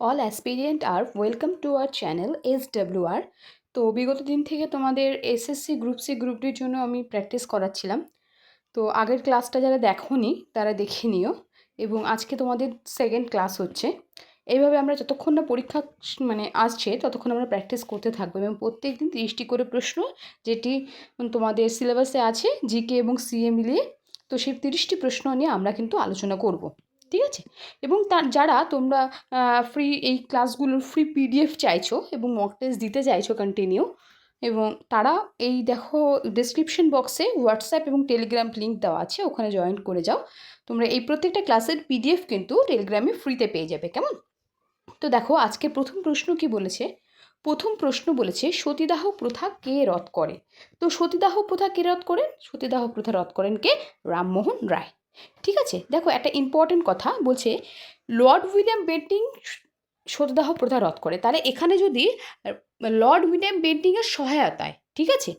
All aspirant R welcome to our channel S W R তো বিগত দিন থেকে তোমাদের এসএসসি গ্রুপ সি গ্রুপ ডির জন্য আমি প্র্যাকটিস করাচ্ছিলাম। তো আগের ক্লাসটা যারা দেখোনি, তারা দেখে নিও। এবং আজকে তোমাদের সেকেন্ড ক্লাস হচ্ছে। এইভাবে আমরা যতক্ষণ না পরীক্ষা মানে আসছে, ততক্ষণ আমরা প্র্যাকটিস করতে থাকব। এবং প্রত্যেক দিন তিরিশটি করে প্রশ্ন, যেটি তোমাদের সিলেবাসে আছে জিকে এবং সিএ মিলিয়ে, তো সেই তিরিশটি প্রশ্ন নিয়ে আমরা কিন্তু আলোচনা করব। ঠিক আছে? এবং তার, যারা তোমরা ফ্রি এই ক্লাসগুলোর ফ্রি পিডিএফ চাইছো এবং মক টেস্ট দিতে চাইছো কন্টিনিউ এবং তারা এই দেখো ডেসক্রিপশন বক্সে হোয়াটসঅ্যাপ এবং টেলিগ্রাম লিঙ্ক দেওয়া আছে, ওখানে জয়েন করে যাও। তোমরা এই প্রত্যেকটা ক্লাসের পিডিএফ কিন্তু টেলিগ্রামে ফ্রিতে পেয়ে যাবে, কেমন? তো দেখো, আজকে প্রথম প্রশ্ন কি বলেছে? প্রথম প্রশ্ন বলেছে, সতীদাহ প্রথা কে রদ করে? তো সতীদাহ প্রথা কে রদ করেন? সতীদাহ প্রথা রদ করেন কে? রামমোহন রায়। ঠিক আছে? দেখো, একটা ইম্পর্টেন্ট কথা বলছে লর্ড উইলিয়াম বেন্টিং সতীদাহ প্রথা রদ করে। তাহলে এখানে যদি লর্ড উইলিয়াম বেন্টিংয়ের সহায়তায়, ঠিক আছে?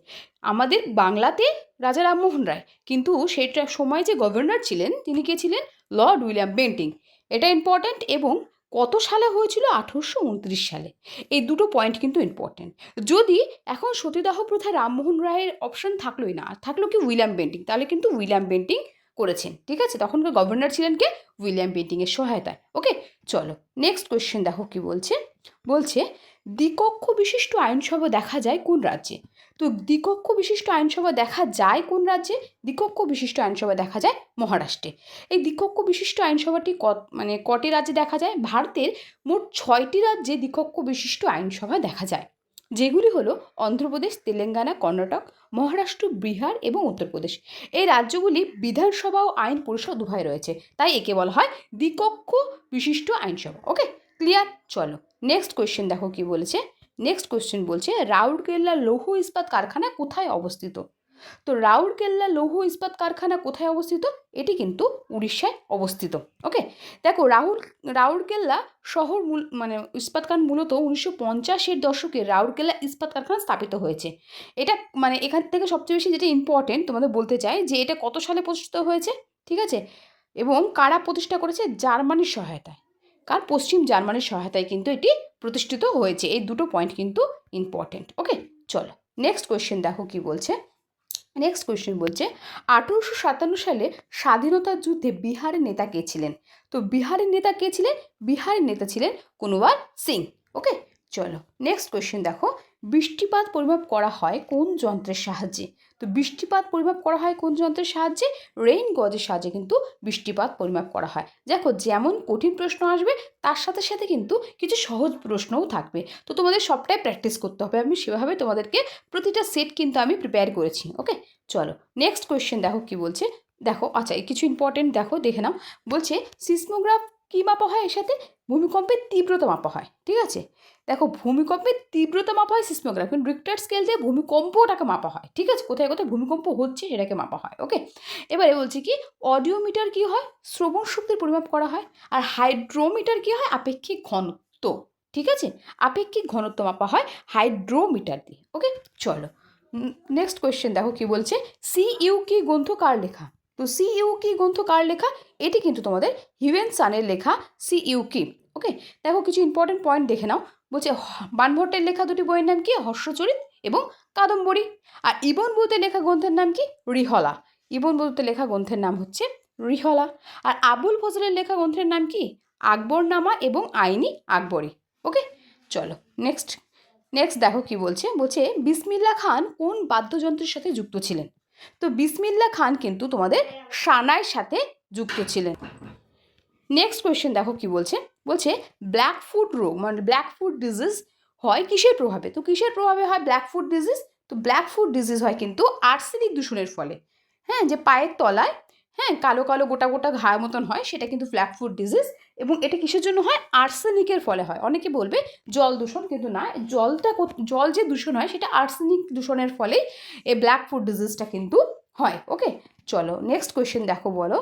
আমাদের বাংলাতে রাজা রামমোহন রায়, কিন্তু সেটা সময় যে গভর্নর ছিলেন, তিনি কে ছিলেন? লর্ড উইলিয়াম বেন্টিং এটা ইম্পর্ট্যান্ট এবং কত সালে হয়েছিল? আঠেরোশো উনত্রিশ সালে। এই দুটো পয়েন্ট কিন্তু ইম্পর্ট্যান্ট যদি এখন সতীদাহ প্রথা রামমোহন রায়ের অপশন থাকলোই না থাকল কি উইলিয়াম বেন্টিং তাহলে কিন্তু উইলিয়াম বেন্টিং করেছেন, ঠিক আছে? তখনকার গভর্নর ছিলেন কে? উইলিয়াম বেন্টিংয়ের সহায়তায় ওকে চলো নেক্সট কোয়েশ্চেন দেখো কি বলছে? বলছে, দ্বিকক্ষ বিশিষ্ট আইনসভা দেখা যায় কোন রাজ্যে? তো দ্বিকক্ষ বিশিষ্ট আইনসভা দেখা যায় কোন রাজ্যে? দ্বিকক্ষ বিশিষ্ট আইনসভা দেখা যায় মহারাষ্ট্রে। এই দ্বিকক্ষ বিশিষ্ট আইনসভাটি ক মানে কটি রাজ্যে দেখা যায়? ভারতের মোট ছয়টি রাজ্যে দ্বিকক্ষ বিশিষ্ট আইনসভা দেখা যায়। যেগুলি হলো অন্ধ্রপ্রদেশ, তেলেঙ্গানা, কর্ণাটক, মহারাষ্ট্র, বিহার এবং উত্তরপ্রদেশ। এই রাজ্যগুলি বিধানসভা ও আইন পরিষদ উভয় রয়েছে। তাই একে বলা হয় দ্বিকক্ষ বিশিষ্ট আইনসভা। ওকে ক্লিয়ার চলো। নেক্সট কোয়েশ্চেন দেখো কি বলেছে। নেক্সট কোয়েশ্চেন বলছে, রাউরকেল্লা লৌহ ইস্পাত কারখানা কোথায় অবস্থিত? তো রাউরকেল্লা লৌহ ইস্পাত কারখানা কোথায় অবস্থিত? এটি কিন্তু উড়িষ্যায় অবস্থিত। ওকে? দেখো, রাহুল রাউরকেল্লা শহর মূল মানে ইস্পাত কারখানা মূলত উনিশশো পঞ্চাশের দশকে রাউরকেল্লা ইস্পাত কারখানা স্থাপিত হয়েছে। এটা মানে এখান থেকে সবচেয়ে বেশি যেটা ইম্পর্টেন্ট তোমাদের বলতে চাই, যে এটা কত সালে প্রতিষ্ঠিত হয়েছে? ঠিক আছে? এবং কারা প্রতিষ্ঠা করেছে? জার্মানির সহায়তায়। কার পশ্চিম জার্মানির সহায়তায় কিন্তু এটি প্রতিষ্ঠিত হয়েছে। এই দুটো পয়েন্ট কিন্তু ইম্পর্টেন্ট ওকে? চলো নেক্সট কোয়েশ্চেন দেখো কি বলছে। নেক্সট কোয়েশ্চেন বলছে, আঠেরোশো সাতান্ন সালে স্বাধীনতার যুদ্ধে বিহারের নেতা কে ছিলেন? তো বিহারের নেতা কে ছিলেন? বিহারের নেতা ছিলেন কুনওয়ার সিং। ওকে চলো নেক্সট কোয়েশ্চেন দেখো। বৃষ্টিপাত পরিমাপ করা হয় কোন যন্ত্রের সাহায্যে? তো বৃষ্টিপাত পরিমাপ করা হয় কোন যন্ত্রের সাহায্যে? রেইন গজের সাহায্যে কিন্তু বৃষ্টিপাত পরিমাপ করা হয়। দেখো, যেমন কঠিন প্রশ্ন আসবে, তার সাথে সাথে কিন্তু কিছু সহজ প্রশ্নও থাকবে। তো তোমাদের সবটাই প্র্যাকটিস করতে হবে। আমি সেভাবে তোমাদেরকে প্রতিটা সেট কিন্তু আমি প্রিপেয়ার করেছি ওকে চলো নেক্সট কোয়েশ্চেন দেখো কি বলছে? দেখো আচ্ছা কিছু ইম্পর্টেন্ট দেখো, দেখে নাও। বলছে সিসমোগ্রাফ কী মাপা হয় এর সাথে? ভূমিকম্পের তীব্রতা মাপা হয়, ঠিক আছে? দেখো, ভূমিকম্পের তীব্রতা মাপা হয় সিসমোগ্রাফ রিক্টার স্কেল দিয়ে ভূমিকম্পটাকে মাপা হয়, ঠিক আছে? কোথায় কোথায় ভূমিকম্প হচ্ছে সেটাকে মাপা হয় ওকে এবারে বলছি কি, অডিওমিটার কি হয়? শ্রবণ শক্তির পরিমাপ করা হয়, আর হাইড্রোমিটার কি হয়? আপেক্ষিক ঘনত্ব, ঠিক আছে? আপেক্ষিক ঘনত্ব মাপা হয় হাইড্রোমিটার দিয়ে ওকে চলো নেক্সট কোয়েশ্চেন দেখো কি বলছে সি ইউ কি গ্রন্থ কার লেখা? তো সি ইউ কি গ্রন্থ কার লেখা? এটি কিন্তু তোমাদের হিউয়েন সানের লেখা সি ইউ কি? ওকে? দেখো কিছু ইম্পর্টেন্ট পয়েন্ট দেখে নাও। বলছে বানভট্টের লেখা দুটি বইয়ের নাম কি? হর্ষচরিত এবং কাদম্বরী। আর ইবন বৌতে লেখা গ্রন্থের নাম কি? রিহলা। ইবন বৌতে লেখা গ্রন্থের নাম হচ্ছে রিহলা। আর আবুল ফজলের লেখা গ্রন্থের নাম কি? আকবরনামা এবং আইনি আকবরী। ওকে? চলো নেক্সট নেক্সট দেখো কি বলছে। বলছে, বিসমিল্লা খান কোন বাদ্যযন্ত্রের সাথে যুক্ত ছিলেন? তো বিসমিল্লা খান কিন্তু তোমাদের সানার সাথে যুক্ত ছিলেন। নেক্সট কোয়েশ্চেন দেখো কি বলছে? বলছে ব্ল্যাক ফুড রোগ মানে ব্ল্যাক ফুড ডিজিজ হয় কিসের প্রভাবে? তো কিসের প্রভাবে হয় ব্ল্যাক ফুড ডিজিজ তো ব্ল্যাক ফুড ডিজিজ হয় কিন্তু আর্সেনিক দূষণের ফলে। হ্যাঁ যে পায়ের তলায় হ্যাঁ কালো কালো গোটা গোটা ঘা মতন হয়, সেটা কিন্তু ব্ল্যাক ফুড ডিজিজ এবং এটা কিসের জন্য হয়? আর্সেনিকের ফলে হয়। অনেকে বলবে জল দূষণ, কিন্তু না, জলটা জল যে দূষণ হয়, সেটা আর্সেনিক দূষণের ফলেই এই ব্ল্যাক ফুড ডিজিজটা কিন্তু হয় ওকে চলো নেক্সট কোয়েশ্চেন দেখো বলো।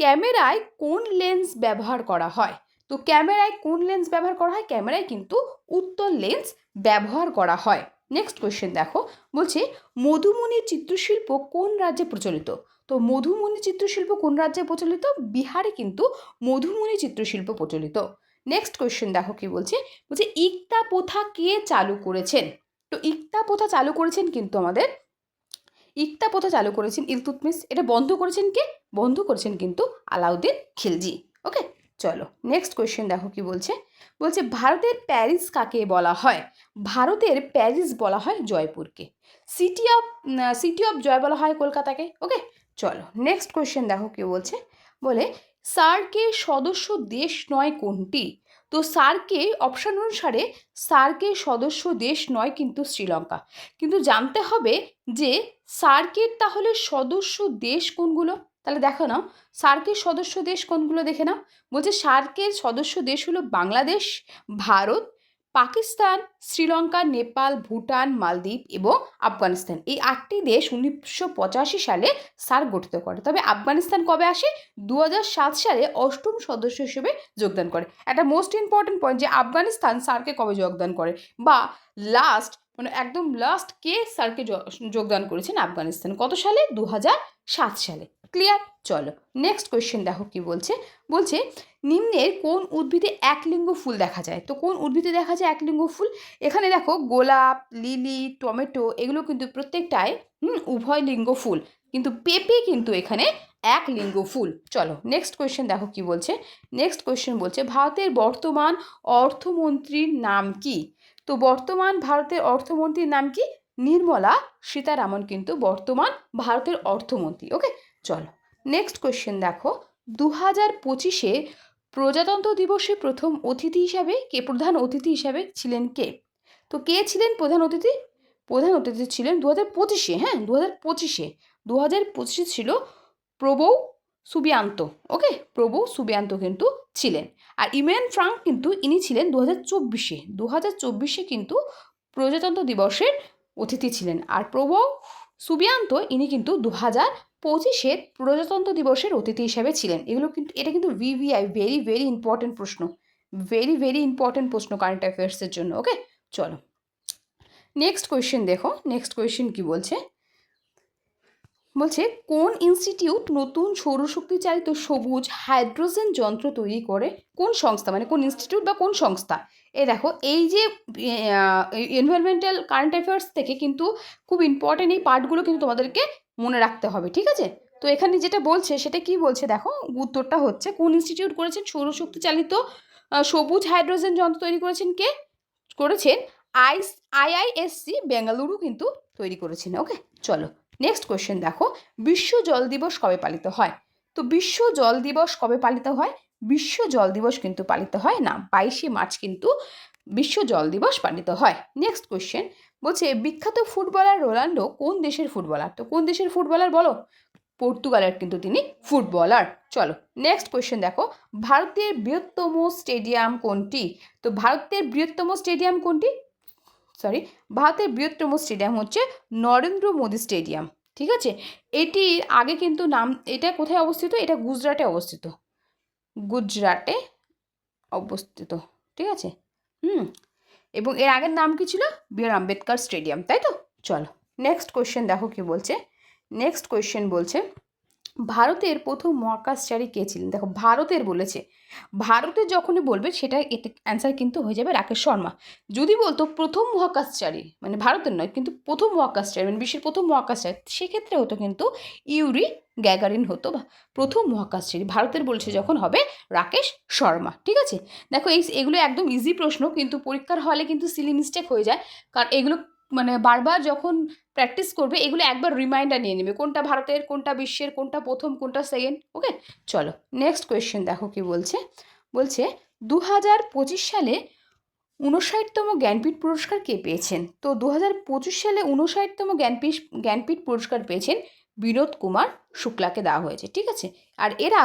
ক্যামেরায় কোন লেন্স ব্যবহার করা হয়? তো ক্যামেরায় কোন লেন্স ব্যবহার করা হয়? ক্যামেরায় কিন্তু উত্তল লেন্স ব্যবহার করা হয়। নেক্সট কোয়েশ্চেন দেখো, বলছে, মধুমণি চিত্রশিল্প কোন রাজ্যে প্রচলিত? তো মধুমণি চিত্রশিল্প কোন রাজ্যে প্রচলিত? বিহারে কিন্তু মধুমণি চিত্রশিল্প প্রচলিত। নেক্সট কোয়েশ্চেন দেখো কি বলছে বলছে, ইকতা প্রথা কে চালু করেছেন? তো ইকতা প্রথা চালু করেছেন কিন্তু আমাদের ইকতা প্রথা চালু করেছেন ইলতুতমিস এটা বন্ধ করেছেন কে? বন্ধ করেছেন কিন্তু আলাউদ্দিন খিলজি। ওকে? চলো নেক্সট কোয়েশ্চেন দেখো কি বলছে। বলছে, ভারতের প্যারিস কাকে বলা হয়? ভারতের প্যারিস বলা হয় জয়পুরকে। City of city of joy বলা হয় কলকাতাকে। ওকে? চলো নেক্সট কোয়েশ্চেন দেখো কি বলছে। বলে সার্কের সদস্য দেশ নয় কোনটি? তো সার্কে অপশান অনুসারে সার্কের সদস্য দেশ নয় কিন্তু শ্রীলঙ্কা। কিন্তু জানতে হবে যে সার্কের তাহলে সদস্য দেশ কোনগুলো? তাহলে দেখো নাও সার্কের সদস্য দেশ কোনগুলো দেখে নাও। বলছে সার্কের সদস্য দেশ হলো বাংলাদেশ, ভারত, পাকিস্তান, শ্রীলঙ্কা, নেপাল, ভুটান, মালদ্বীপ এবং আফগানিস্তান। এই আটটি দেশ উনিশশো পঁচাশি সালে সার্ক গঠিত করে। তবে আফগানিস্তান কবে আসে? দু সাত সালে অষ্টম সদস্য হিসেবে যোগদান করে। একটা মোস্ট ইম্পর্টেন্ট পয়েন্ট যে আফগানিস্তান সার্কে কবে যোগদান করে? বা লাস্ট মানে একদম লাস্ট কে সার্কে যোগদান করেছেন আফগানিস্তান? কত সালে? দু সাত সালে। ক্লিয়ার চলো। নেক্সট কোয়েশ্চেন দেখো কি বলছে? বলছে, নিম্নের কোন উদ্ভিদে একলিঙ্গ ফুল দেখা যায়? তো কোন উদ্ভিদে দেখা যায় একলিঙ্গ ফুল? এখানে দেখো, গোলাপ, লিলি, টমেটো, এগুলো কিন্তু প্রত্যেকটাই, হুম, উভয় লিঙ্গ ফুল। কিন্তু পেঁপে কিন্তু এখানে এক লিঙ্গ ফুল। চলো নেক্সট কোয়েশ্চেন দেখো কি বলছে? নেক্সট কোয়েশ্চেন বলছে, ভারতের বর্তমান অর্থমন্ত্রীর নাম কি? তো বর্তমান ভারতের অর্থমন্ত্রীর নাম কি? নির্মলা সীতারামন কিন্তু বর্তমান ভারতের অর্থমন্ত্রী। ওকে? চলো নেক্সট কোয়েশ্চেন দেখো। দু হাজার পঁচিশে প্রজাতন্ত্র দিবসে প্রথম অতিথি হিসাবে কে? প্রধান অতিথি হিসাবে ছিলেন কে? তো কে ছিলেন প্রধান অতিথি? প্রধান অতিথি ছিলেন দু হাজার পঁচিশে হ্যাঁ? দু হাজার পঁচিশে। দু হাজার পঁচিশে ছিল প্রবৌ সুবিয়ান্ত, ওকে? প্রভু সুবিয়ান্ত কিন্তু ছিলেন। আর ইমেন ফ্রাঙ্ক কিন্তু ইনি ছিলেন দু হাজার চব্বিশে। দু হাজার চব্বিশে কিন্তু প্রজাতন্ত্র দিবসের অতিথি ছিলেন। আর প্রভু সুবিয়ান্ত ইনি কিন্তু দু হাজার পঁচিশে প্রজাতন্ত্র দিবসের অতিথি হিসাবে ছিলেন। এগুলো কিন্তু, এটা কিন্তু ভিভিআই ভেরি ভেরি ইম্পর্টেন্ট প্রশ্ন। ভেরি ভেরি ইম্পর্টেন্ট প্রশ্ন কারেন্ট অ্যাফেয়ার্সের জন্য, ওকে? চলো। নেক্সট কোয়েশ্চেন দেখো। নেক্সট কোয়েশ্চেন কি বলছে? বলছে, কোন ইনস্টিটিউট নতুন সৌরশক্তি চালিত সবুজ হাইড্রোজেন যন্ত্র তৈরি করে? কোন সংস্থা? মানে কোন ইনস্টিটিউট বা কোন সংস্থা? এ দেখো, এই যে এনভায়রনমেন্টাল কারেন্ট অ্যাফেয়ার্স থেকে কিন্তু খুব ইম্পর্টেন্ট এই পার্টগুলো কিন্তু তোমাদেরকে মনে রাখতে হবে, ঠিক আছে? তো এখানে যেটা বলছে, সেটা কি বলছে দেখো? উত্তরটা হচ্ছে, কোন ইনস্টিটিউট করেছেন? সৌরশক্তি চালিত সবুজ হাইড্রোজেন যন্ত্র তৈরি করেছেন কে? করেছেন আইস আইআইএসসি, বেঙ্গালুরু কিন্তু তৈরি করেছেন, ওকে? চলো নেক্সট কোয়েশ্চেন দেখো, বিশ্ব জল দিবস কবে পালিত হয়? তো বিশ্ব জল দিবস কবে পালিত হয়? বিশ্ব জল দিবস কিন্তু পালিত হয় না, বাইশে মার্চ কিন্তু বিশ্ব জল দিবস পালিত হয়। নেক্সট কোয়েশ্চেন বলছে বিখ্যাত ফুটবলার রোনাল্ডো কোন দেশের ফুটবলার? তো কোন দেশের ফুটবলার বলো? পর্তুগালের কিন্তু তিনি ফুটবলার। চলো নেক্সট কোয়েশ্চেন দেখো, ভারতের বৃহত্তম স্টেডিয়াম কোনটি? তো ভারতের বৃহত্তম স্টেডিয়াম কোনটি? সরি ভারতের বৃহত্তম স্টেডিয়াম হচ্ছে নরেন্দ্র মোদী স্টেডিয়াম ঠিক আছে? এটি আগে কিন্তু নাম, এটা কোথায় অবস্থিত? এটা গুজরাটে অবস্থিত। গুজরাটে অবস্থিত, ঠিক আছে? হুম, এবং এর আগের নাম কি ছিল? বি আর আম্বেদকর স্টেডিয়াম তাই তো? চলো নেক্সট কোয়েশ্চেন দেখো কি বলছে? নেক্সট কোয়েশ্চেন বলছে ভারতের প্রথম মহাকাশচারী কে ছিলেন? দেখো, ভারতের বলেছে। ভারতের যখনই বলবে, সেটা এতে অ্যান্সার কিন্তু হয়ে যাবে রাকেশ শর্মা। যদি বলতো প্রথম মহাকাশচারী মানে ভারতের নয়, কিন্তু প্রথম মহাকাশচারী মানে বিশ্বের প্রথম মহাকাশচারী, সেক্ষেত্রে হতো কিন্তু ইউরি গ্যাগারিন হতো বা প্রথম মহাকাশচারী। ভারতের বলছে যখন হবে রাকেশ শর্মা, ঠিক আছে? দেখো, এই এগুলো একদম ইজি প্রশ্ন, কিন্তু পরীক্ষার হলে কিন্তু সিলি মিস্টেক হয়ে যায়। কারণ এগুলো মানে বারবার যখন প্র্যাকটিস করবে, এগুলো একবার রিমাইন্ডার নিয়ে নেবে। কোনটা ভারতের, কোনটা বিশ্বের, কোনটা প্রথম, কোনটা সেকেন্ড ওকে চলো নেক্সট কোয়েশ্চেন দেখো কি বলছে। বলছে দু হাজার পঁচিশ সালে ঊনষাটতম জ্ঞানপীঠ পুরস্কার কে পেয়েছেন? তো দু হাজার পঁচিশ সালে ঊনষাটতম জ্ঞানপীঠ জ্ঞানপীঠ পুরস্কার পেয়েছেন বিনোদ কুমার শুক্লাকে দেওয়া হয়েছে, ঠিক আছে? আর এরা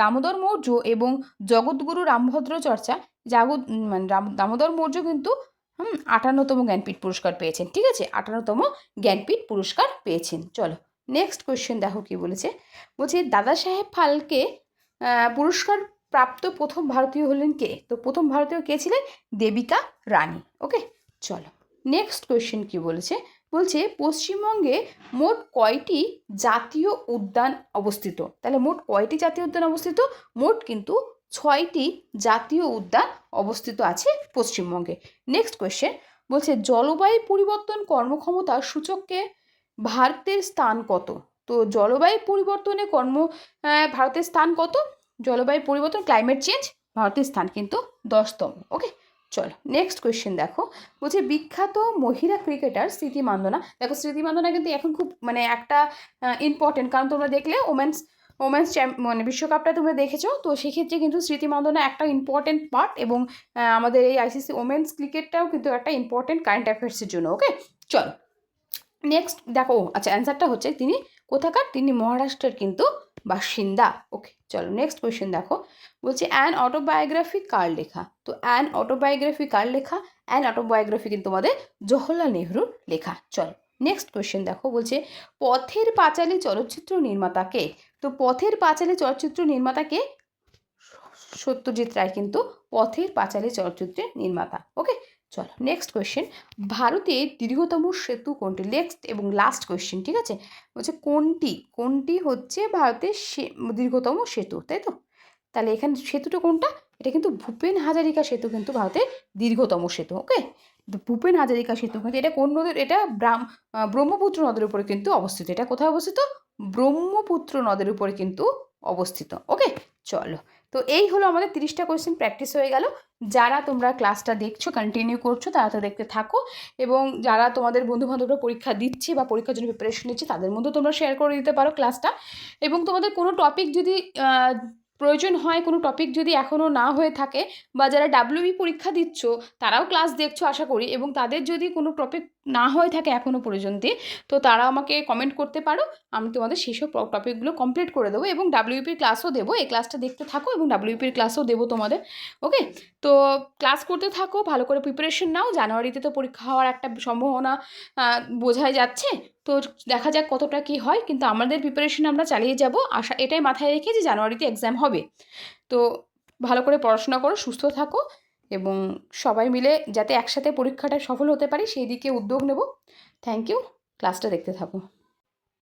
দামোদর মৌর্য এবং জগৎগুরু রামভদ্র চর্চা জাগত মানে দামোদর মৌর্য কিন্তু হুম, আটান্নতম জ্ঞানপীঠ পুরস্কার পেয়েছেন, ঠিক আছে? আটান্নতম জ্ঞানপীঠ পুরস্কার পেয়েছেন। চলো নেক্সট কোয়েশ্চেন দেখো কি বলেছে। বলছে, দাদা সাহেব ফালকে পুরস্কার প্রাপ্ত প্রথম ভারতীয় হলেন কে? তো প্রথম ভারতীয় কে ছিলেন? দেবিকা রানী ওকে চলো নেক্সট কোয়েশ্চেন কি বলেছে? বলছে, পশ্চিমবঙ্গে মোট কয়টি জাতীয় উদ্যান অবস্থিত? তাহলে মোট কয়টি জাতীয় উদ্যান অবস্থিত? মোট কিন্তু ছয়টি জাতীয় উদ্যান অবস্থিত আছে পশ্চিমবঙ্গে। নেক্সট কোয়েশ্চেন বলছে, জলবায়ু পরিবর্তন কর্মক্ষমতার সূচককে ভারতের স্থান কত? তো জলবায়ু পরিবর্তনে কর্ম ভারতের স্থান কত? জলবায়ু পরিবর্তন ক্লাইমেট চেঞ্জ ভারতের স্থান কিন্তু দশতম। ওকে চলো নেক্সট কোয়েশ্চেন দেখো। বলছে, বিখ্যাত মহিলা ক্রিকেটার স্মৃতি মান্দনা। দেখো, স্মৃতি মান্দনা কিন্তু এখন খুব মানে একটা ইম্পর্টেন্ট কারণ তোমরা দেখলে ওমেন্স ওমেন্স মানে বিশ্বকাপটা তোমরা দেখেছ, তো সেক্ষেত্রে কিন্তু স্মৃতি মান্দনা একটা ইম্পর্টেন্ট পার্ট এবং আমাদের এই আইসিসি ওমেন্স ক্রিকেটটাও কিন্তু একটা ইম্পর্টেন্ট কারেন্ট অ্যাফেয়ার্সের জন্য ওকে চলো নেক্সট দেখো আচ্ছা অ্যান্সারটা হচ্ছে তিনি কোথাকার? তিনি মহারাষ্ট্রের কিন্তু বাসিন্দা ওকে চলো নেক্সট কোয়েশ্চেন দেখো, বলছে অ্যান অটোবায়োগ্রাফি কার লেখা? তো অ্যান অটোবায়োগ্রাফি কার লেখা? অ্যান অটোবায়োগ্রাফি কিন্তু আমাদের জওহরলাল নেহরুর লেখা, চলো। নেক্সট কোয়েশ্চেন দেখো, বলছে, পথের পাঁচালী চলচ্চিত্র নির্মাতাকে, তো পথের পাঁচালী চলচ্চিত্র নির্মাতাকে, সত্যজিৎ রায় কিন্তু পথের পাঁচালী চলচ্চিত্রের নির্মাতা। ওকে চলো নেক্সট কোয়েশ্চেন ভারতের দীর্ঘতম সেতু কোনটি? নেক্সট এবং লাস্ট কোয়েশ্চেন ঠিক আছে? বলছে, কোনটি? কোনটি হচ্ছে ভারতের দীর্ঘতম সেতু, তাই তো? তাহলে এখানে সেতুটা কোনটা? এটা কিন্তু ভূপেন হাজারিকা সেতু কিন্তু ভারতের দীর্ঘতম সেতু ওকে ভূপেন হাজারিকা সেতু কিন্তু এটা কোন নদের, এটা ব্রহ্মপুত্র নদের উপরে কিন্তু অবস্থিত। এটা কোথায় অবস্থিত? ব্রহ্মপুত্র নদের উপরে কিন্তু অবস্থিত ওকে চলো। তো এই হলো আমাদের তিরিশটা কোয়েশ্চেন প্র্যাকটিস হয়ে গেল। যারা তোমরা ক্লাসটা দেখছ কন্টিনিউ করছ, তারা তো দেখতে থাকো। এবং যারা তোমাদের বন্ধুবান্ধবরা পরীক্ষা দিচ্ছে বা পরীক্ষার জন্য প্রিপারেশন নিচ্ছে, তাদের মধ্যেও তোমরা শেয়ার করে দিতে পারো ক্লাসটা এবং তোমাদের কোনো টপিক যদি প্রয়োজন হয় কোনো টপিক যদি এখনও না হয়ে থাকে বা যারা ডাব্লিউবি পরীক্ষা দিচ্ছ, তারাও ক্লাস দেখছ আশা করি এবং তাদের যদি কোনো টপিক না হয়ে থাকে এখনও পর্যন্ত তো তারা আমাকে কমেন্ট করতে পারো, আমি তোমাদের সেই সব টপিকগুলো কমপ্লিট করে দেবো এবং ডাব্লিউপির ক্লাসও দেবো, এই ক্লাসটা দেখতে থাকো এবং ডাব্লিউপির ক্লাসও দেবো তোমাদের ওকে তো ক্লাস করতে থাকো, ভালো করে প্রিপারেশন নাও, জানুয়ারিতে তো পরীক্ষা হওয়ার একটা সম্ভাবনা বোঝাই যাচ্ছে তো দেখা যাক কতটা কি হয়, কিন্তু আমাদের প্রিপারেশন আমরা চালিয়ে যাব। আশা, এটাই মাথায় রেখে যে জানুয়ারিতে এক্সাম হবে। তো ভালো করে পড়াশোনা করো, সুস্থ থাকো এবং সবাই মিলে যাতে একসাথে পরীক্ষাটা সফল হতে পারি, সেই দিকে উদ্যোগ নেব। থ্যাংক ইউ ক্লাসটা দেখতে থাকো।